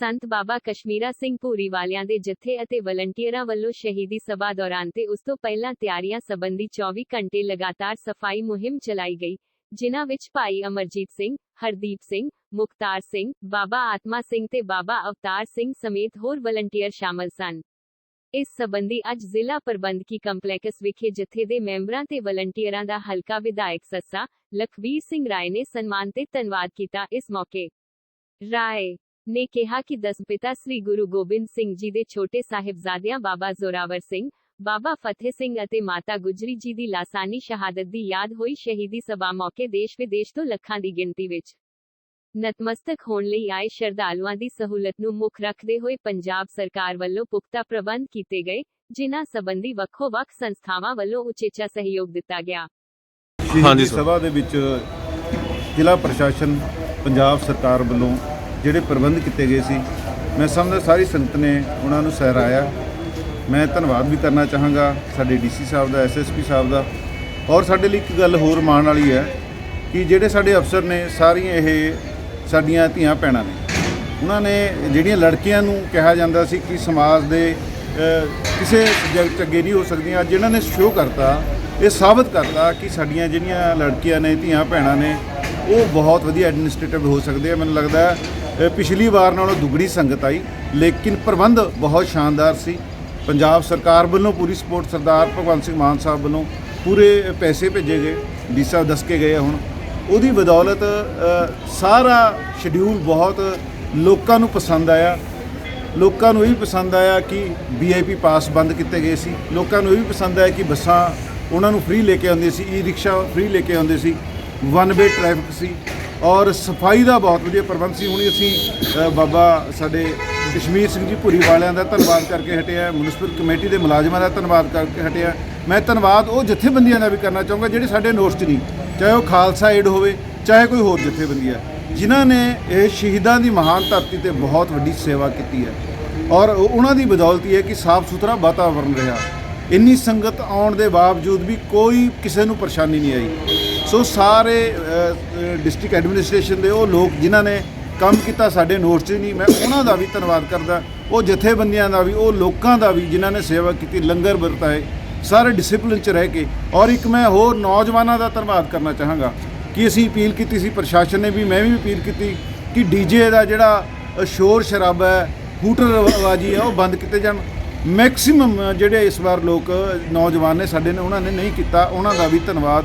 ਸੰਤ ਬਾਬਾ ਕਸ਼ਮੀਰਾ ਸਿੰਘ ਭੂਰੀ ਵਾਲਿਆਂ ਦੇ ਜਥੇ ਅਤੇ ਵਲੰਟੀਅਰਾਂ ਵੱਲੋਂ ਸ਼ਹੀਦੀ ਸਭਾ ਦੌਰਾਨ ਤੇ ਉਸ ਤੋਂ ਪਹਿਲਾਂ ਤਿਆਰੀਆਂ ਸੰਬੰਧੀ 24 ਘੰਟੇ ਲਗਾਤਾਰ ਸਫ਼ਾਈ ਮੁਹਿੰਮ ਚਲਾਈ ਗਈ, ਜਿਨ੍ਹਾਂ ਵਿੱਚ ਭਾਈ ਅਮਰਜੀਤ ਸਿੰਘ, ਹਰਦੀਪ ਸਿੰਘ, ਮੁਖਤਾਰ ਸਿੰਘ, ਬਾਬਾ ਆਤਮਾ ਸਿੰਘ ਤੇ ਬਾਬਾ ਅਵਤਾਰ ਸਿੰਘ ਸਮੇਤ ਹੋਰ ਵਲੰਟੀਅਰ ਸ਼ਾਮਲ ਸਨ। ਇਸ ਸਬੰਧੀ ਅੱਜ ਜ਼ਿਲ੍ਹਾ ਪ੍ਰਬੰਧਕੀ ਕੰਪਲੈਕਸ ਵਿਖੇ ਜਥੇ ਦੇ ਮੈਂਬਰਾਂ ਤੇ ਵਲੰਟੀਅਰਾਂ ਦਾ ਹਲਕਾ ਵਿਧਾਇਕ ਸੱਸਾ ਲਖਵੀਰ ਸਿੰਘ ਰਾਏ ਨੇ ਸਨਮਾਨ ਤੇ ਧੰਨਵਾਦ ਕੀਤਾ ਇਸ ਮੌਕੇ। ਰਾਏ ਨੇ ਕਿਹਾ ਕਿ ਦਸਪਿਤਾ ਸ੍ਰੀ ਗੁਰੂ ਗੋਬਿੰਦ ਸਿੰਘ ਜੀ ਦੇ ਛੋਟੇ ਸਾਹਿਬਜ਼ਾਦਿਆਂ ਬਾਬਾ ਜ਼ੋਰਾਵਰ ਸਿੰਘ ਬਾਬਾ ਫਤਿਹ ਸਿੰਘ ਅਤੇ ਮਾਤਾ ਗੁਜਰੀ ਜੀ ਦੀ ਲਾਸਾਨੀ ਸ਼ਹਾਦਤ ਦੀ ਯਾਦ ਹੋਈ ਸ਼ਹੀਦੀ ਸਭਾ ਮੌਕੇ ਦੇਸ਼ ਵਿਦੇਸ਼ ਤੋਂ ਲੱਖਾਂ ਦੀ ਗਿਣਤੀ ਵਿੱਚ ਨਤਮਸਤਕ ਹੋਣ ਲਈ ਆਏ ਸ਼ਰਧਾਲੂਆਂ ਦੀ ਸਹੂਲਤ ਨੂੰ ਮੁੱਖ ਰੱਖਦੇ ਹੋਏ ਪੰਜਾਬ ਸਰਕਾਰ ਵੱਲੋਂ ਪੁਖਤਾ ਪ੍ਰਬੰਧ ਕੀਤੇ ਗਏ ਜਿਨ੍ਹਾਂ ਸੰਬੰਧੀ ਵੱਖੋ-ਵੱਖ ਸੰਸਥਾਵਾਂ ਵੱਲੋਂ ਉਚੇਚਾ ਸਹਿਯੋਗ ਦਿੱਤਾ ਗਿਆ ਹਾਂਜੀ। ਸਭਾ ਦੇ ਵਿੱਚ ਜ਼ਿਲ੍ਹਾ ਪ੍ਰਸ਼ਾਸਨ ਪੰਜਾਬ ਸਰਕਾਰ ਵੱਲੋਂ ਜਿਹੜੇ ਪ੍ਰਬੰਧ ਕੀਤੇ ਗਏ ਸੀ, ਮੈਂ ਸਮਝਦਾ ਸਾਰੀ ਸੰਗਤ ਨੇ ਉਹਨਾਂ ਨੂੰ ਸਹਿਰਾਇਆ। ਮੈਂ ਧੰਨਵਾਦ ਵੀ ਕਰਨਾ ਚਾਹਾਂਗਾ ਸਾਡੇ ਡੀਸੀ ਸਾਹਿਬ ਦਾ ਐਸਐਸਪੀ ਸਾਹਿਬ ਦਾ। ਔਰ ਸਾਡੇ ਲਈ ਇੱਕ ਗੱਲ ਹੋਰ ਮਾਣ ਵਾਲੀ ਹੈ ਕਿ ਜਿਹੜੇ ਸਾਡੇ ਅਫਸਰ ਨੇ, ਸਾਰੀਆਂ ਇਹ ਸਾਡੀਆਂ ਧੀਆਂ ਭੈਣਾਂ ਨੇ, ਉਹਨਾਂ ਨੇ ਜਿਹੜੀਆਂ ਲੜਕੀਆਂ ਨੂੰ ਕਿਹਾ ਜਾਂਦਾ ਸੀ ਕਿ ਸਮਾਜ ਦੇ ਕਿਸੇ ਸਬਜੈਕਟ 'ਚ ਅੱਗੇ ਨਹੀਂ ਹੋ ਸਕਦੀਆਂ, ਅੱਜ ਇਹਨਾਂ ਨੇ ਸ਼ੋਅ ਕਰਤਾ, ਇਹ ਸਾਬਤ ਕਰਤਾ ਕਿ ਸਾਡੀਆਂ ਜਿਹੜੀਆਂ ਲੜਕੀਆਂ ਨੇ, ਧੀਆਂ ਭੈਣਾਂ ਨੇ, ਉਹ ਬਹੁਤ ਵਧੀਆ ਐਡਮਿਨਿਸਟ੍ਰੇਟਿਵ ਹੋ ਸਕਦੇ ਆ। ਮੈਨੂੰ ਲੱਗਦਾ ਪਿਛਲੀ ਵਾਰ ਨਾਲੋਂ ਦੁੱਗਣੀ ਸੰਗਤ ਆਈ, ਲੇਕਿਨ ਪ੍ਰਬੰਧ ਬਹੁਤ ਸ਼ਾਨਦਾਰ ਸੀ। ਪੰਜਾਬ ਸਰਕਾਰ ਵੱਲੋਂ ਪੂਰੀ ਸਪੋਰਟ ਸਰਦਾਰ ਭਗਵੰਤ ਸਿੰਘ ਮਾਨ ਸਾਹਿਬ ਵੱਲੋਂ ਪੂਰੇ ਪੈਸੇ ਭੇਜੇ ਗਏ ਡੀ ਸਾਹਿਬ ਦੱਸ ਕੇ ਗਏ ਆ ਹੁਣ। ਉਹਦੀ ਬਦੌਲਤ ਸਾਰਾ ਸ਼ਡਿਊਲ ਬਹੁਤ ਲੋਕਾਂ ਨੂੰ ਪਸੰਦ ਆਇਆ। ਲੋਕਾਂ ਨੂੰ ਇਹ ਵੀ ਪਸੰਦ ਆਇਆ ਕਿ ਵੀਆਈਪੀ ਪਾਸ ਬੰਦ ਕੀਤੇ ਗਏ ਸੀ। ਲੋਕਾਂ ਨੂੰ ਇਹ ਵੀ ਪਸੰਦ ਆਇਆ ਕਿ ਬੱਸਾਂ ਉਹਨਾਂ ਨੂੰ ਫ੍ਰੀ ਲੈ ਕੇ ਆਉਂਦੇ ਸੀ ਈ ਰਿਕਸ਼ਾ ਫ੍ਰੀ ਲੈ ਕੇ ਆਉਂਦੇ ਸੀ। ਵਨ ਵੇ ਟ੍ਰੈਫਿਕ ਸੀ। ਔਰ ਸਫ਼ਾਈ ਦਾ ਬਹੁਤ ਵਧੀਆ ਪ੍ਰਬੰਧ ਸੀ। ਹੁਣੀ ਅਸੀਂ ਬਾਬਾ ਸਾਡੇ ਕਸ਼ਮੀਰ ਸਿੰਘ ਜੀ ਭੁਰੀ ਵਾਲਿਆਂ ਦਾ ਧੰਨਵਾਦ ਕਰਕੇ ਹਟਿਆ ਮਿਊਨਿਸਪਲ ਕਮੇਟੀ ਦੇ ਮੁਲਾਜ਼ਮਾਂ ਦਾ ਧੰਨਵਾਦ ਕਰਕੇ ਹਟਿਆ ਮੈਂ ਧੰਨਵਾਦ ਉਹ ਜਥੇਬੰਦੀਆਂ ਦਾ ਵੀ ਕਰਨਾ ਚਾਹੂੰਗਾ ਜਿਹੜੇ ਸਾਡੇ ਨੋਟਸ 'ਚ ਨਹੀਂ। ਚਾਹੇ ਉਹ ਖਾਲਸਾ ਏਡ ਹੋਵੇ, ਚਾਹੇ ਕੋਈ ਹੋਰ ਜਥੇਬੰਦੀ ਹੈ ਜਿਨ੍ਹਾਂ ਨੇ ਇਹ ਸ਼ਹੀਦਾਂ ਦੀ ਮਹਾਨ ਧਰਤੀ ਤੇ ਬਹੁਤ ਵੱਡੀ ਸੇਵਾ ਕੀਤੀ ਹੈ। ਔਰ ਉਹਨਾਂ ਦੀ ਬਦੌਲਤ ਹੀ ਹੈ ਕਿ ਸਾਫ਼ ਸੁਥਰਾ ਵਾਤਾਵਰਣ ਰਿਹਾ। ਇੰਨੀ ਸੰਗਤ ਆਉਣ ਦੇ ਬਾਵਜੂਦ ਵੀ ਕੋਈ ਕਿਸੇ ਨੂੰ ਪਰੇਸ਼ਾਨੀ ਨਹੀਂ ਆਈ। ਸੋ ਸਾਰੇ ਡਿਸਟ੍ਰਿਕਟ ਐਡਮਿਨਿਸਟ੍ਰੇਸ਼ਨ ਦੇ ਉਹ ਲੋਕ ਜਿਨ੍ਹਾਂ ਨੇ ਕੰਮ ਕੀਤਾ ਸਾਡੇ ਨੋਟਸ 'ਚ ਨਹੀਂ, ਮੈਂ ਉਹਨਾਂ ਦਾ ਵੀ ਧੰਨਵਾਦ ਕਰਦਾ। ਉਹ ਜਥੇਬੰਦੀਆਂ ਦਾ ਵੀ, ਉਹ ਲੋਕਾਂ ਦਾ ਵੀ ਜਿਨ੍ਹਾਂ ਨੇ ਸੇਵਾ ਕੀਤੀ, ਲੰਗਰ ਵਰਤਾਏ, ਸਾਰੇ ਡਿਸਪਲਿਨ 'ਚ ਰਹਿ ਕੇ। ਔਰ ਇੱਕ ਮੈਂ ਹੋਰ ਨੌਜਵਾਨਾਂ ਦਾ ਧੰਨਵਾਦ ਕਰਨਾ ਚਾਹਾਂਗਾ ਕਿ ਅਸੀਂ ਅਪੀਲ ਕੀਤੀ ਸੀ, ਪ੍ਰਸ਼ਾਸਨ ਨੇ ਵੀ, ਮੈਂ ਵੀ ਅਪੀਲ ਕੀਤੀ ਕਿ ਡੀਜੇ ਦਾ ਜਿਹੜਾ ਸ਼ੋਰ ਸ਼ਰਾਬਾ ਹੈ ਹੂਟਰਬਾਜੀ ਹੈ, ਉਹ ਬੰਦ ਕੀਤੇ ਜਾਣ। ਮੈਕਸਿਮਮ ਜਿਹੜੇ ਇਸ ਵਾਰ ਲੋਕ ਨੌਜਵਾਨ ਨੇ, ਸਾਡੇ ਨੇ, ਉਹਨਾਂ ਨੇ ਨਹੀਂ ਕੀਤਾ, ਉਹਨਾਂ ਦਾ ਵੀ ਧੰਨਵਾਦ।